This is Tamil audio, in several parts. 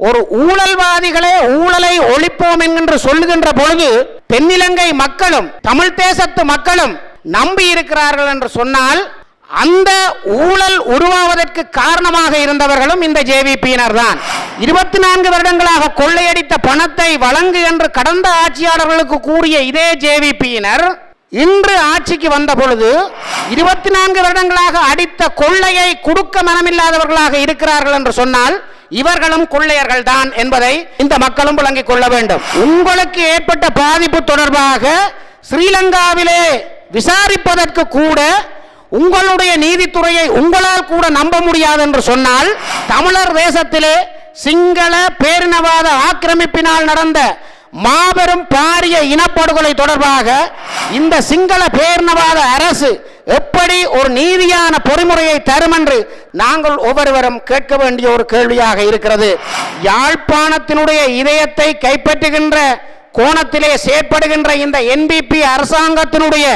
ஒரு ஊழல்வாதிகளே ஊழலை ஒழிப்போம் என்கின்ற சொல்லுகின்ற பொழுது தென்னிலங்கை மக்களும் தமிழ் தேசத்து மக்களும் நம்பி இருக்கிறார்கள் என்று சொன்னால் அந்த ஊழல் உருவாவதற்கு காரணமாக இருந்தவர்களும் இந்த ஜேவிபியினர் தான். இருபத்தி நான்கு வருடங்களாக கொள்ளையடித்த பணத்தை வழங்கு என்று கடந்த ஆட்சியாளர்களுக்கு கூறிய இதே ஜேவிபியினர் இன்று ஆட்சிக்கு வந்த பொழுது இருபத்தி நான்கு வருடங்களாக அடித்த கொள்ளையை கொடுக்க மனமில்லாதவர்களாக இருக்கிறார்கள் என்று சொன்னால் இவர்களும் கொள்ளையர்கள் தான் என்பதை இந்த மக்களும் விளங்கிக் கொள்ள வேண்டும். உங்களுக்கு ஏற்பட்ட பாதிப்பு தொடர்பாக ஸ்ரீலங்காவிலே விசாரிப்பதற்கு கூட உங்களுடைய நீதித்துறையை உங்களால் கூட நம்ப முடியாது என்று சொன்னால் தமிழர் தேசத்திலே சிங்கள பேரினவாத ஆக்கிரமிப்பினால் நடந்த மாபெரும் பாரிய இனப்படுகொலை தொடர்பாக இந்த சிங்கள பேரினவாத அரசு எப்படி ஒரு நீதியான பொறிமுறையை தரும் என்று நாங்கள் ஒவ்வொருவரும் கேட்க வேண்டிய ஒரு கேள்வியாக இருக்கிறது. யாழ்ப்பாணத்தினுடைய இதயத்தை கைப்பற்றுகின்ற கோணத்திலே செயற்படுகின்ற இந்த என்பிபி அரசாங்கத்தினுடைய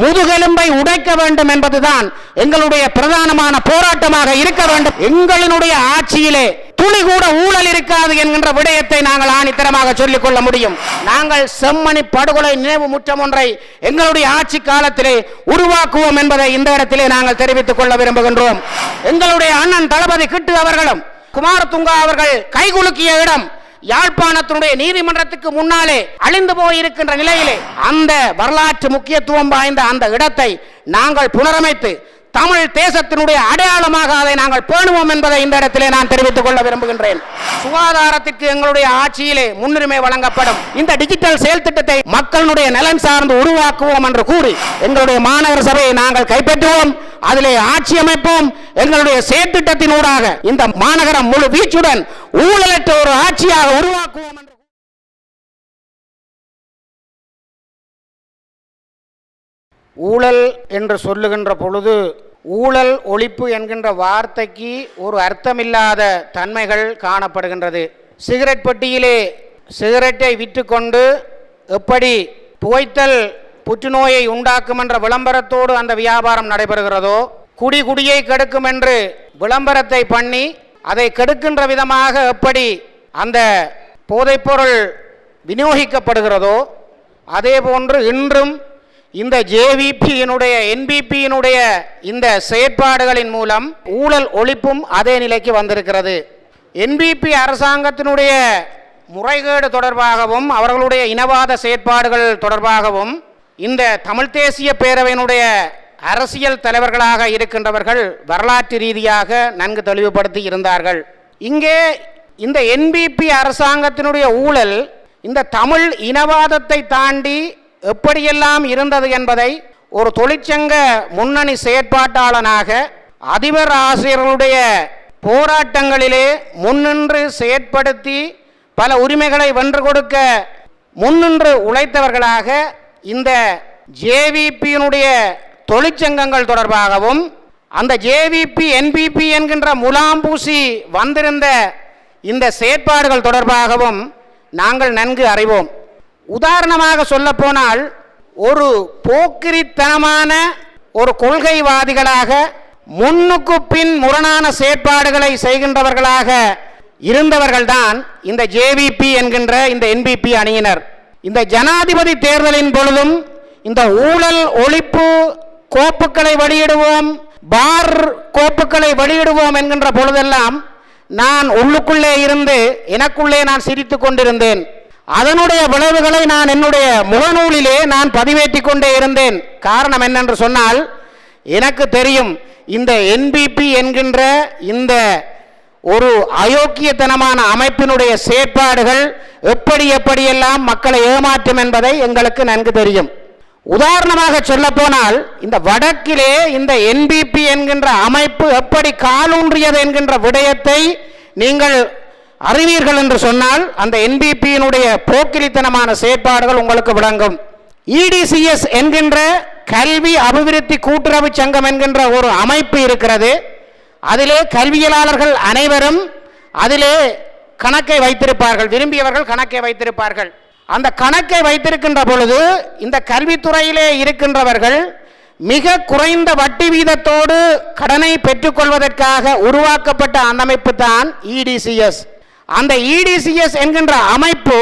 முதுகெலும்பை உடைக்க வேண்டும் என்பதுதான் எங்களுடைய பிரதானமான போராட்டமாக இருக்க வேண்டும். எங்களினுடைய ஆட்சியிலே துளி கூட ஊழல் இருக்காது என்கின்ற விடயத்தை நாங்கள் ஆணித்தரமாக சொல்லிக் கொள்ள முடியும். நாங்கள் செம்மணி படுகொலை நினைவு முற்றம் ஒன்றை எங்களுடைய ஆட்சி காலத்திலே உருவாக்குவோம் என்பதை இந்த இடத்திலே நாங்கள் தெரிவித்துக் கொள்ள விரும்புகின்றோம். எங்களுடைய அண்ணன் தளபதி கிட்டு அவர்களும் குமாரதுங்கா அவர்கள் கைகுலுக்கிய இடம் யாழ்ப்பாணத்தினுடைய நீதிமன்றத்துக்கு முன்னாலே அழிந்து போயிருக்கின்ற நிலையிலே அந்த வரலாற்று முக்கியத்துவம் வாய்ந்த அந்த இடத்தை நாங்கள் புனரமைத்து தமிழ் தேசத்தினுடைய அடையாளமாக அதை நாங்கள் பேணுவோம் என்பதை இந்த இடத்திலே நான் தெரிவித்துக் கொள்ள விரும்புகின்றேன். சுகாதாரத்திற்கு எங்களுடைய ஆட்சியிலே முன்னுரிமை வழங்கப்படும். இந்த டிஜிட்டல் செயல் திட்டத்தை மக்களுடைய நலன் சார்ந்து உருவாக்குவோம் என்று கூறி எங்களுடைய மாநகர சபையை நாங்கள் கைப்பற்றுவோம். அதிலே ஆட்சி அமைப்போம். எங்களுடைய செயற்திட்டத்தினூடாக இந்த மாநகரம் முழு வீச்சுடன் ஊழலற்ற ஒரு ஆட்சியாக உருவாக்குவோம் என்று ஊழல் என்று சொல்லுகின்ற பொழுது ஊழல் ஒழிப்பு என்கின்ற வார்த்தைக்கு ஒரு அர்த்தமில்லாத தன்மைகள் காணப்படுகின்றது. சிகரெட் பெட்டியிலே சிகரெட்டை விற்றுக்கொண்டு எப்படி புகைத்தல் புற்றுநோயை உண்டாக்கும் என்ற விளம்பரத்தோடு அந்த வியாபாரம் நடைபெறுகிறதோ குடி குடியை கெடுக்கும் என்று விளம்பரத்தை பண்ணி அதை கெடுக்கின்ற விதமாக எப்படி அந்த போதைப்பொருள் விநியோகிக்கப்படுகிறதோ அதே போன்று இன்றும் இந்த ஜேவிபியினுடைய என்பிபியினுடைய இந்த செயற்பாடுகளின் மூலம் ஊழல் ஒழிப்பும் அதே நிலைக்கு வந்திருக்கிறது. என்பிபி அரசாங்கத்தினுடைய முறைகேடு தொடர்பாகவும் அவர்களுடைய இனவாத செயற்பாடுகள் தொடர்பாகவும் இந்த தமிழ் தேசிய பேரவையினுடைய அரசியல் தலைவர்களாக இருக்கின்றவர்கள் வரலாற்று ரீதியாக நன்கு தெளிவுபடுத்தி இருந்தார்கள். இங்கே இந்த என்பிபி அரசாங்கத்தினுடைய ஊழல் இந்த தமிழ் இனவாதத்தை தாண்டி எப்படியெல்லாம் இருந்தது என்பதை ஒரு தொழிற்சங்க முன்னணி செயற்பாட்டாளனாக அதிபர் ஆசிரியர்களுடைய போராட்டங்களிலே முன்னின்று செயற்படுத்தி பல உரிமைகளை வென்று கொடுக்க முன்னின்று உழைத்தவர்களாக இந்த ஜேவிபியினுடைய தொழிற்சங்கங்கள் தொடர்பாகவும் அந்த ஜேவிபி என்பிபி என்கின்ற முலாம்பூசி வந்திருந்த இந்த செயற்பாடுகள் தொடர்பாகவும் நாங்கள் நன்கு அறிவோம். உதாரணமாக சொல்லப்போனால் ஒரு போக்கிரித்தனமான ஒரு கொள்கைவாதிகளாக முன்னுக்கு பின் முரணான செயற்பாடுகளை செய்கின்றவர்களாக இருந்தவர்கள்தான் இந்த ஜேவிபி என்கின்ற இந்த என்பிபி அணியினர். இந்த ஜனாதிபதி தேர்தலின் பொழுதும் இந்த ஊழல் ஒழிப்பு கோப்புக்களை வெளியிடுவோம் பார் கோப்புக்களை வெளியிடுவோம் என்கின்ற பொழுதெல்லாம் நான் உள்ளுக்குள்ளே இருந்து எனக்குள்ளே நான் சிரித்து கொண்டிருந்தேன். அதனுடைய விளைவுகளை நான் என்னுடைய முகநூலிலே நான் பதிவேற்றி கொண்டே இருந்தேன். காரணம் என்னென்று சொன்னால் எனக்கு தெரியும் இந்த என்பிபி என்கின்ற இந்த ஒரு அயோக்கியத்தனமான அமைப்பினுடைய செயற்பாடுகள் எப்படி எப்படியெல்லாம் மக்களை ஏமாற்றும் என்பதை எங்களுக்கு நன்கு தெரியும். உதாரணமாக சொல்லப்போனால் இந்த வடக்கிலே இந்த என்பிபி என்கின்ற அமைப்பு எப்படி காலூன்றியது என்கின்ற விடயத்தை நீங்கள் அறிவீர்கள் என்று சொன்னால் அந்த என்பிபியினுடைய போக்கிரித்தனமான செயற்பாடுகள் உங்களுக்கு விளங்கும். இடிசிஎஸ் என்கின்ற கல்வி அபிவிருத்தி கூட்டுறவு சங்கம் என்கின்ற ஒரு அமைப்பு இருக்கிறது. அதிலே கல்வியலாளர்கள் அனைவரும் அதிலே கணக்கை வைத்திருப்பார்கள் விரும்பியவர்கள் கணக்கை வைத்திருப்பார்கள். அந்த கணக்கை வைத்திருக்கின்ற பொழுது இந்த கல்வித்துறையிலே இருக்கின்றவர்கள் மிக குறைந்த வட்டி வீதத்தோடு கடனை பெற்றுக்கொள்வதற்காக உருவாக்கப்பட்ட அந்த அமைப்பு தான் இடிசிஎஸ் அந்த இடிசிஎஸ் என்கின்ற அமைப்பு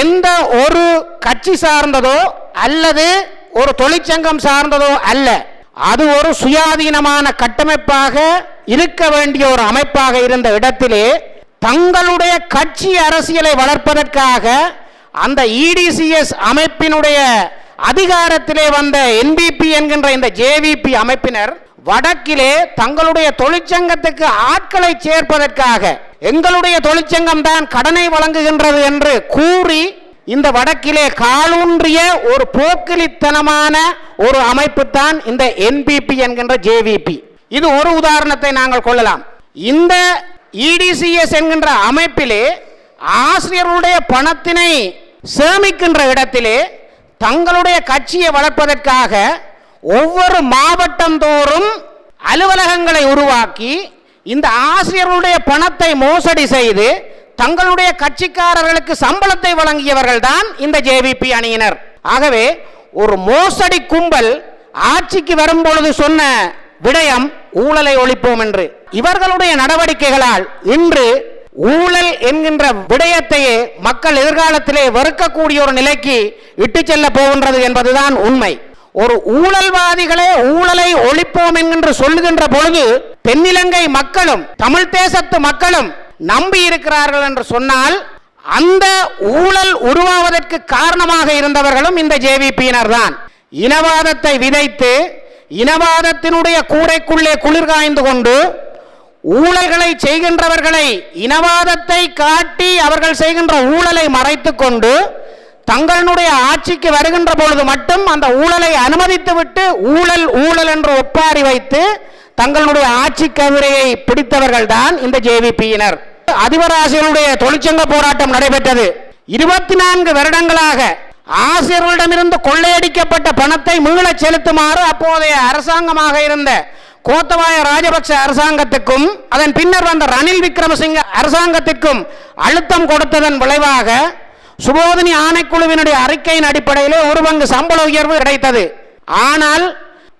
எந்த ஒரு கட்சி சார்ந்ததோ அல்லது ஒரு தொழிற்சங்கம் சார்ந்ததோ அல்ல. அது ஒரு சுயாதீனமான கட்டமைப்பாக இருக்க வேண்டிய ஒரு அமைப்பாக இருந்த இடத்திலே தங்களுடைய கட்சி அரசியலை வளர்ப்பதற்காக அந்த இடிசிஎஸ் அமைப்பினுடைய அதிகாரத்திலே வந்த என்பிபி என்கின்ற இந்த ஜேவிபி அமைப்பினர் வடக்கிலே தங்களுடைய தொழிற்சங்கத்துக்கு ஆட்களை சேர்ப்பதற்காக எங்களுடைய தொழிற்சங்கம் தான் கடனை வழங்குகின்றது என்று கூறி இந்த வடக்கிலே காலூன்றிய ஒரு போக்கிலித்தனமான ஒரு அமைப்பு தான் இந்த என்பிபி என்கின்ற ஜேவிபி இது ஒரு உதாரணத்தை நாங்கள் கொள்ளலாம். இந்த இடிசிஎஸ் என்கின்ற அமைப்பிலே ஆசிரியர்களுடைய பணத்தினை சேமிக்கின்ற இடத்திலே தங்களுடைய கட்சியை வளர்ப்பதற்காக ஒவ்வொரு மாவட்டந்தோறும் அலுவலகங்களை உருவாக்கி இந்த ஆசிரியர்களுடைய பணத்தை மோசடி செய்து தங்களுடைய கட்சிக்காரர்களுக்கு சம்பளத்தை வழங்கியவர்கள் தான் இந்த ஜேவிபி அணியினர். ஆகவே ஒரு மோசடி கும்பல் ஆட்சிக்கு வரும் பொழுது சொன்ன விடயம் ஊழலை ஒழிப்போம் என்று. இவர்களுடைய நடவடிக்கைகளால் இன்று ஊழல் என்கின்ற விடயத்தையே மக்கள் எதிர்காலத்திலே வெறுக்கக்கூடிய ஒரு நிலைக்கு இட்டு செல்ல போகின்றது என்பதுதான் உண்மை. ஒரு ஊழல்வாதிகளே ஊழலை ஒழிப்போம் என்கின்ற சொல்லுகின்ற பொழுது தென்னிலங்கை மக்களும் தமிழ் தேசத்து மக்களும் நம்பி இருக்கிறார்கள் என்று சொன்னால் அந்த ஊழல் உருவாவதற்கு காரணமாக இருந்தவர்களும் இந்த ஜேவிபியினர் தான். இனவாதத்தை விதைத்து இனவாதத்தினுடைய கூடைக்குள்ளே குளிர் காய்ந்து கொண்டு ஊழல்களை செய்கின்றவர்களை இனவாதத்தை காட்டி அவர்கள் செய்கின்ற ஊழலை மறைத்து கொண்டு தங்களுடைய ஆட்சிக்கு வருகின்ற பொழுது மட்டும் அந்த ஊழலை அனுமதித்துவிட்டு ஊழல் ஊழல் என்று ஒப்பாரி வைத்து தங்களுடைய ஆட்சி கவிதையை பிடித்தவர்கள் தான் இந்த ஜேவிபியினர். அதிபர் ஆசிரியருடைய தொழிற்சங்க போராட்டம் நடைபெற்றது. இருபத்தி நான்கு வருடங்களாக ஆசிரியர்களிடமிருந்து கொள்ளையடிக்கப்பட்ட பணத்தை மீள செலுத்துமாறு அப்போதைய அரசாங்கமாக இருந்த கோத்தபாய ராஜபக்ச அரசாங்கத்துக்கும் அதன் பின்னர் வந்த ரணில் விக்ரமசிங்க அரசாங்கத்திற்கும் அழுத்தம் கொடுத்ததன் விளைவாக சுபோதினி ஆணைக்குழுவினுடைய அறிக்கையின் அடிப்படையிலே ஒரு பங்கு சம்பள உயர்வு கிடைத்தது. ஆனால்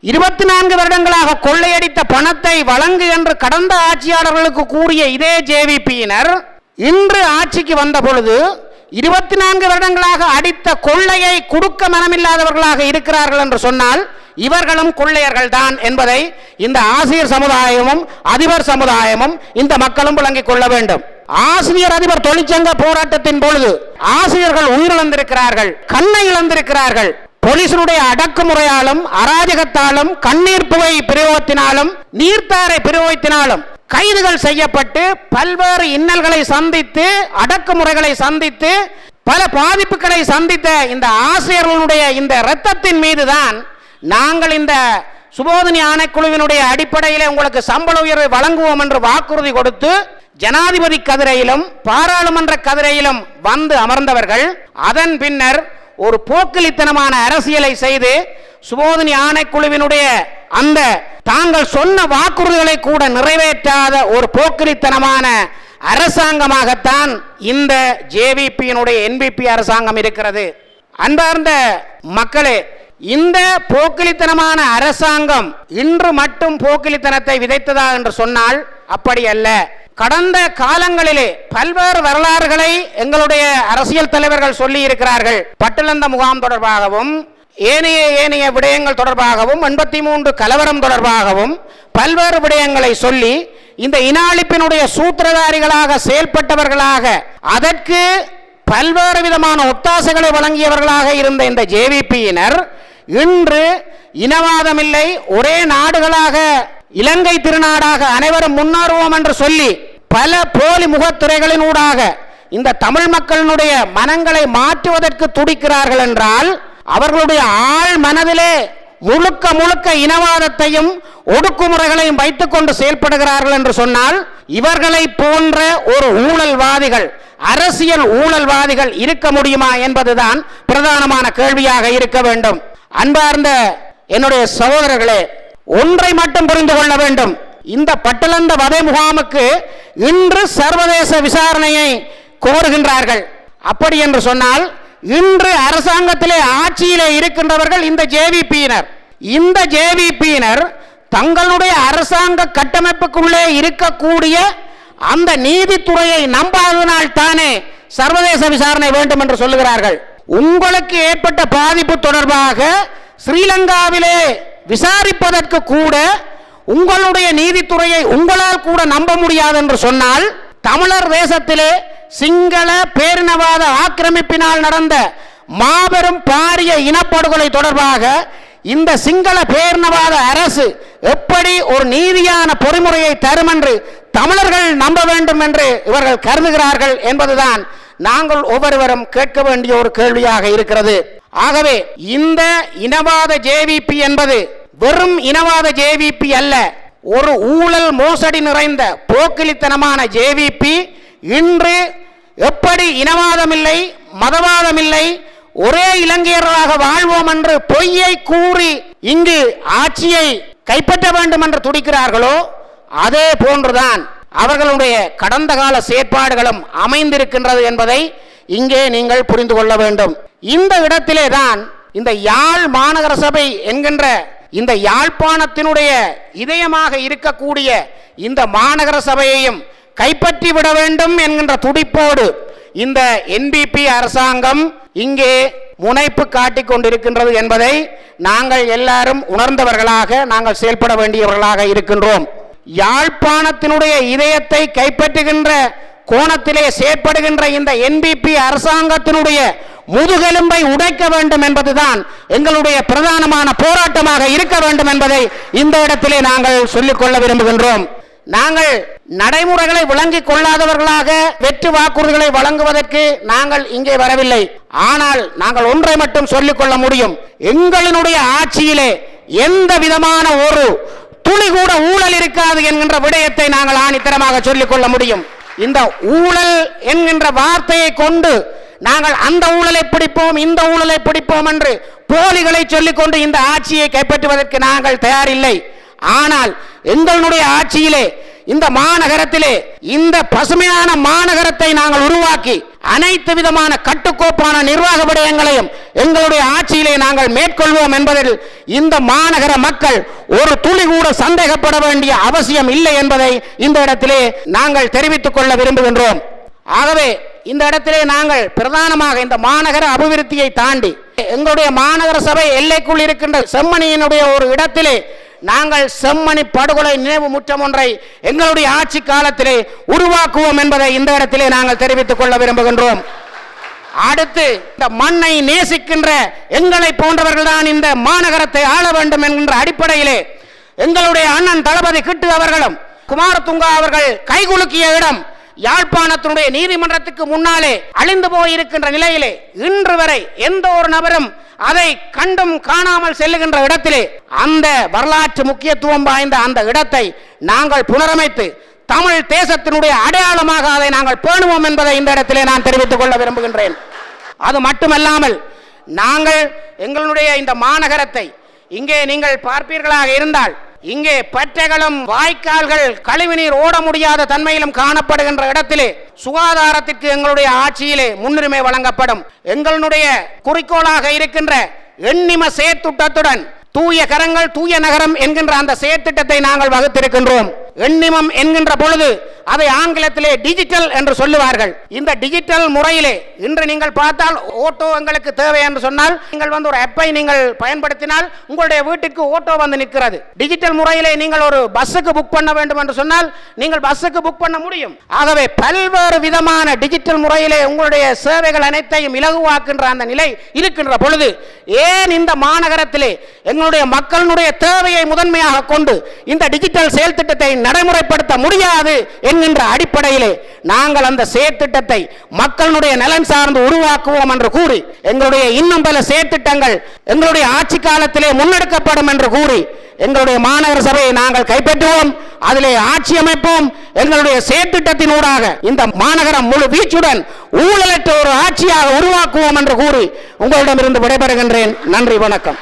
இருபத்தி நான்கு வருடங்களாக கொள்ளையடித்த பணத்தை வழங்கு என்று கடந்த ஆட்சியாளர்களுக்கு கூறிய இதே ஜேவிபியினர் இன்று ஆட்சிக்கு வந்த பொழுது இருபத்தி நான்கு வருடங்களாக அடித்த கொள்ளையை கொடுக்க மனமில்லாதவர்களாக இருக்கிறார்கள் என்று சொன்னால் இவர்களும் கொள்ளையர்கள் தான் என்பதை இந்த ஆசிரியர் சமுதாயமும் அதிபர் சமுதாயமும் இந்த மக்களும் விளங்கிக் கொள்ள வேண்டும். ஆசிரியர் அதிபர் தொழிற்சங்க போராட்டத்தின் பொழுது ஆசிரியர்கள் உயிரிழந்திருக்கிறார்கள் கண்ணை இழந்திருக்கிறார்கள். போலீசனுடைய அடக்குமுறையாலும் அராஜகத்தாலும் கண்ணீர் புகை பிரயோகத்தினாலும் நீர்த்தாரை பிரயோகத்தினாலும் கைதுகள் செய்யப்பட்டு பல்வேறு இன்னல்களை சந்தித்து அடக்குமுறைகளை சந்தித்து பல பாதிப்புகளை சந்தித்த இந்த ஆசிரியர்களுடைய இந்த இரத்தத்தின் மீதுதான் நாங்கள் இந்த சுபோதனி ஆணைக்குழுவினுடைய அடிப்படையில் உங்களுக்கு சம்பள உயர்வை வழங்குவோம் என்று வாக்குறுதி கொடுத்து ஜனாதிபதி கதிரையிலும் பாராளுமன்ற கதிரையிலும் வந்து அமர்ந்தவர்கள் அதன் பின்னர் ஒரு போக்கிலித்தனமான அரசியலை செய்து சுபோதனி ஆணைக்குழுவினுடைய அந்த தாங்கள் சொன்ன வாக்குறுதிகளை கூட நிறைவேற்றாத ஒரு போக்கிலித்தனமான அரசாங்கமாகத்தான் இந்த ஜேவிபியினுடைய என்பிபி அரசாங்கம் இருக்கிறது. அன்பார்ந்த மக்களே இந்த போக்கிலித்தனமான அரசாங்கம் இன்று மட்டும் போக்கிலித்தனத்தை விதைத்ததா என்று சொன்னால் அப்படி அல்ல. கடந்த காலங்களிலே பல்வேறு வரலாறுகளை எங்களுடைய அரசியல் தலைவர்கள் சொல்லி இருக்கிறார்கள் பட்டிலந்த முகாம் தொடர்பாகவும் ஏனைய ஏனைய விடயங்கள் தொடர்பாகவும் எண்பத்தி மூன்று கலவரம் தொடர்பாகவும் பல்வேறு விடயங்களை சொல்லி இந்த இனாளிப்பினுடைய சூத்திரதாரிகளாக செயல்பட்டவர்களாக அதற்கு பல்வேறு விதமான ஒத்தாசைகளை வழங்கியவர்களாக இருந்த இந்த ஜேவிபியினர் இன்று இனவாதமில்லை ஒரே நாடுகளாக இலங்கை திருநாடாக அனைவரும் முன்னேறுவோம் என்று சொல்லி பல போலி முகத்துறைகளின் ஊடாக இந்த தமிழ் மக்களினுடைய மனங்களை மாற்றுவதற்கு துடிக்கிறார்கள் என்றால் அவர்களுடைய ஆள் மனதிலே முழுக்க முழுக்க இனவாதத்தையும் ஒடுக்குமுறைகளையும் வைத்துக் கொண்டு செயல்படுகிறார்கள் என்று சொன்னால் இவர்களை போன்ற ஒரு ஊழல்வாதிகள் அரசியல் ஊழல்வாதிகள் இருக்க முடியுமா என்பதுதான் பிரதானமான கேள்வியாக இருக்க வேண்டும். அன்பார்ந்த என்னுடைய சகோதரர்களே ஒன்றை மட்டும் புரிந்து கொள்ள வேண்டும். இந்த பட்டலந்த வதை முகாமுக்கு இன்று சர்வதேச விசாரணையை கோருகின்றார்கள். அப்படி என்று சொன்னால் இன்று அரசாங்கத்திலே ஆட்சியிலே இருக்கின்றவர்கள் இந்த ஜேவிபியினர். இந்த ஜேவிபியினர் தங்களுடைய அரசாங்க கட்டமைப்புக்குள்ளே இருக்கக்கூடிய அந்த நீதித்துறையை நம்பாததினால் தானே சர்வதேச விசாரணை வேண்டும் என்று சொல்லுகிறார்கள். உங்களுக்கு ஏற்பட்ட பாதிப்பு தொடர்பாக ஸ்ரீலங்காவிலே விசாரிப்பதற்கு கூட உங்களுடைய நீதித்துறையை உங்களால் கூட நம்ப முடியாது என்று சொன்னால் தமிழர் தேசத்திலே சிங்கள பேரினவாத ஆக்கிரமிப்பினால் நடந்த மாபெரும் பாரிய இனப்படுகொலை தொடர்பாக இந்த சிங்கள பேரினவாத அரசு எப்படி ஒரு நீதியான பொறிமுறையை தரும் என்று தமிழர்கள் நம்ப வேண்டும் என்று இவர்கள் கருதுகிறார்கள் என்பதுதான் நாங்கள் ஒவ்வொருவரும் கேட்க வேண்டிய ஒரு கேள்வியாக இருக்கிறது. ஆகவே இந்த இனவாத ஜேவிபி என்பது வெறும் இனவாத ஜேவிபி அல்ல. ஒரு ஊழல் மோசடி நிறைந்த போக்கிலித்தனமான ஜேவிபி இன்று எப்படி இனவாதமில்லை மதவாதமில்லை ஒரே இலங்கையர்களாக வாழ்வோம் என்று பொய்யை கூறி இங்கு ஆட்சியை கைப்பற்ற வேண்டும் என்று துடிக்கிறார்களோ அதே போன்றுதான். அவர்களுடைய கடந்த கால செயற்பாடுகளும் அமைந்திருக்கின்றது என்பதை இங்கே நீங்கள் புரிந்து கொள்ள வேண்டும். இந்த இடத்திலே தான் இந்த யாழ் மாநகர சபை என்கின்ற இந்த யாழ்ப்பாணத்தினுடைய இதயமாக இருக்கக்கூடிய இந்த மாநகர சபையையும் கைப்பற்றி விட வேண்டும் என்கின்ற துடிப்போடு இந்த என்பிபி அரசாங்கம் இங்கே முனைப்பு காட்டிக் கொண்டிருக்கின்றது என்பதை நாங்கள் எல்லாரும் உணர்ந்தவர்களாக நாங்கள் செயல்பட வேண்டியவர்களாக இருக்கின்றோம். யாழ்ப்பாணத்தினுடைய இதயத்தை கைப்பற்றுகின்ற கோணத்திலே செயற்படுகின்ற இந்த என்பிபி அரசாங்கத்தினுடைய முதுகெலும்பை உடைக்க வேண்டும் என்பதுதான் எங்களுடைய பிரதானமான போராட்டமாக இருக்க வேண்டும் என்பதை இந்த இடத்திலே நாங்கள் சொல்லிக்கொள்ள விரும்புகின்றோம். நாங்கள் நடைமுறைகளை விளங்கிக் கொள்ளாதவர்களாக வெற்றி வாக்குறுதிகளை வழங்குவதற்கு நாங்கள் இங்கே வரவில்லை. ஆனால் நாங்கள் ஒன்றை மட்டும் சொல்லிக் கொள்ள முடியும். எங்களினுடைய ஆட்சியிலே எந்த விதமான ஒரு துளி கூட ஊழல் இருக்காது என்கின்ற விடயத்தை நாங்கள் ஆணித்தரமாக சொல்லிக் கொள்ள முடியும். இந்த ஊழல் என்கின்ற வார்த்தையை கொண்டு நாங்கள் அந்த ஊழலை பிடிப்போம் இந்த ஊழலை பிடிப்போம் என்று போலிகளை சொல்லிக்கொண்டு இந்த ஆட்சியை கைப்பற்றுவதற்கு நாங்கள் தயாரில்லை. ஆனால் எங்களுடைய ஆட்சியிலே இந்த மாநகரத்திலே இந்த பசுமையான மாநகரத்தை நாங்கள் உருவாக்கி அனைத்து விதமான கட்டுக்கோப்பான நிர்வாக விடயங்களையும் எங்களுடைய ஆட்சியிலே நாங்கள் மேற்கொள்வோம் என்பதில் இந்த மாநகர மக்கள் ஒரு துளி கூட சந்தேகப்பட வேண்டிய அவசியம் இல்லை என்பதை இந்த இடத்திலே நாங்கள் தெரிவித்துக் கொள்ள விரும்புகின்றோம். ஆகவே இந்த இடத்திலே நாங்கள் பிரதானமாக இந்த மாநகர அபிவிருத்தியை தாண்டி எங்களுடைய மாநகர சபை எல்லைக்குள் இருக்கின்ற செம்மணியினுடைய ஒரு இடத்திலே நாங்கள் செம்மணி படுகொலை நினைவு முற்றம் ஒன்றை எங்களுடைய ஆட்சி காலத்திலே உருவாக்குவோம் என்பதை இந்த இடத்திலே நாங்கள் தெரிவித்துக் கொள்ள விரும்புகின்றோம். அடுத்து இந்த மண்ணை நேசிக்கின்ற எங்களை போன்றவர்கள் தான் இந்த மாநகரத்தை ஆள வேண்டும் என்கின்ற அடிப்படையிலே எங்களுடைய அண்ணன் தளபதி கிட்டு அவர்களும் குமாரதுங்கா அவர்கள் கைகுலுக்கிய இடம் யாழ்ப்பாணத்தினுடைய நீதிமன்றத்துக்கு முன்னாலே அழிந்து போயிருக்கின்ற நிலையிலே இன்று வரை எந்த ஒரு நபரும் அதை கண்டும் காணாமல் செல்லுகின்ற இடத்திலே அந்த வரலாற்று முக்கியத்துவம் வாய்ந்த அந்த இடத்தை நாங்கள் புனரமைத்து தமிழ் தேசத்தினுடைய அடையாளமாக அதை நாங்கள் பேணுவோம் என்பதை இந்த இடத்திலே நான் தெரிவித்துக் கொள்ள விரும்புகின்றேன். அது மட்டுமல்லாமல் நாங்கள் எங்களுடைய இந்த மாநகரத்தை இங்கே நீங்கள் பார்ப்பீர்களாக இருந்தால் இங்கே பற்றைகளும் வாய்க்கால்கள் கழிவுநீர் ஓட முடியாத தன்மையிலும் காணப்படுகின்ற இடத்திலே சுகாதாரத்திற்கு எங்களுடைய ஆட்சியிலே முன்னுரிமை வழங்கப்படும். எங்களுடைய குறிக்கோளாக இருக்கின்ற எண்ணிம செயற்திட்டத்துடன் தூய கரங்கள் தூய நகரம் என்கின்ற அந்த செயற்திட்டத்தை நாங்கள் வகுத்திருக்கின்றோம். எண்ணிமம் என்கின்ற பொழுது அதை ஆங்கிலத்திலே டிஜிட்டல் என்று சொல்லுவார்கள். இந்த டிஜிட்டல் முறையிலே இன்று நீங்கள் பார்த்தால் ஓட்டோ எங்களுக்கு தேவை என்று சொன்னால் நீங்கள் வந்து ஒரு ஆப்பை நீங்கள் பயன்படுத்தினால் உங்களுடைய வீட்டுக்கு ஓட்டோ வந்து நிற்கிறது. டிஜிட்டல் முறையிலே நீங்கள் ஒரு பஸ்ஸுக்கு புக் பண்ண வேண்டும் என்று சொன்னால் நீங்கள் பஸ்ஸுக்கு புக் பண்ண முடியும். ஆகவே பல்வேறு விதமான டிஜிட்டல் முறையிலே உங்களுடைய சேவைகள் அனைத்தையும் இலகுவாக்கின்ற அந்த நிலை இருக்கின்ற பொழுது ஏன் இந்த மாநகரத்திலே எங்களுடைய மக்களுடைய தேவையை முதன்மையாக கொண்டு இந்த டிஜிட்டல் செயல் திட்டத்தை நடைமுறைப்படுத்த முடியாது என்கின்ற அடிப்படையிலே நாங்கள் அந்த செயற்திட்டத்தை மக்களுடைய நலன் சார்ந்து உருவாக்குவோம் என்று கூறி எங்களுடைய இன்னும் பல செயற்திட்டங்கள் எங்களுடைய ஆட்சி காலத்திலே முன்னெடுக்கப்படும் என்று கூறி எங்களுடைய மாநகர சபையை நாங்கள் கைப்பற்றுவோம் அதிலே ஆட்சி அமைப்போம். எங்களுடைய செயற்திட்டத்தினூடாக இந்த மாநகரம் முழு வீச்சுடன் ஊழலற்ற ஒரு ஆட்சியாக உருவாக்குவோம் என்று கூறி உங்களிடமிருந்து விடைபெறுகின்றேன். நன்றி வணக்கம்.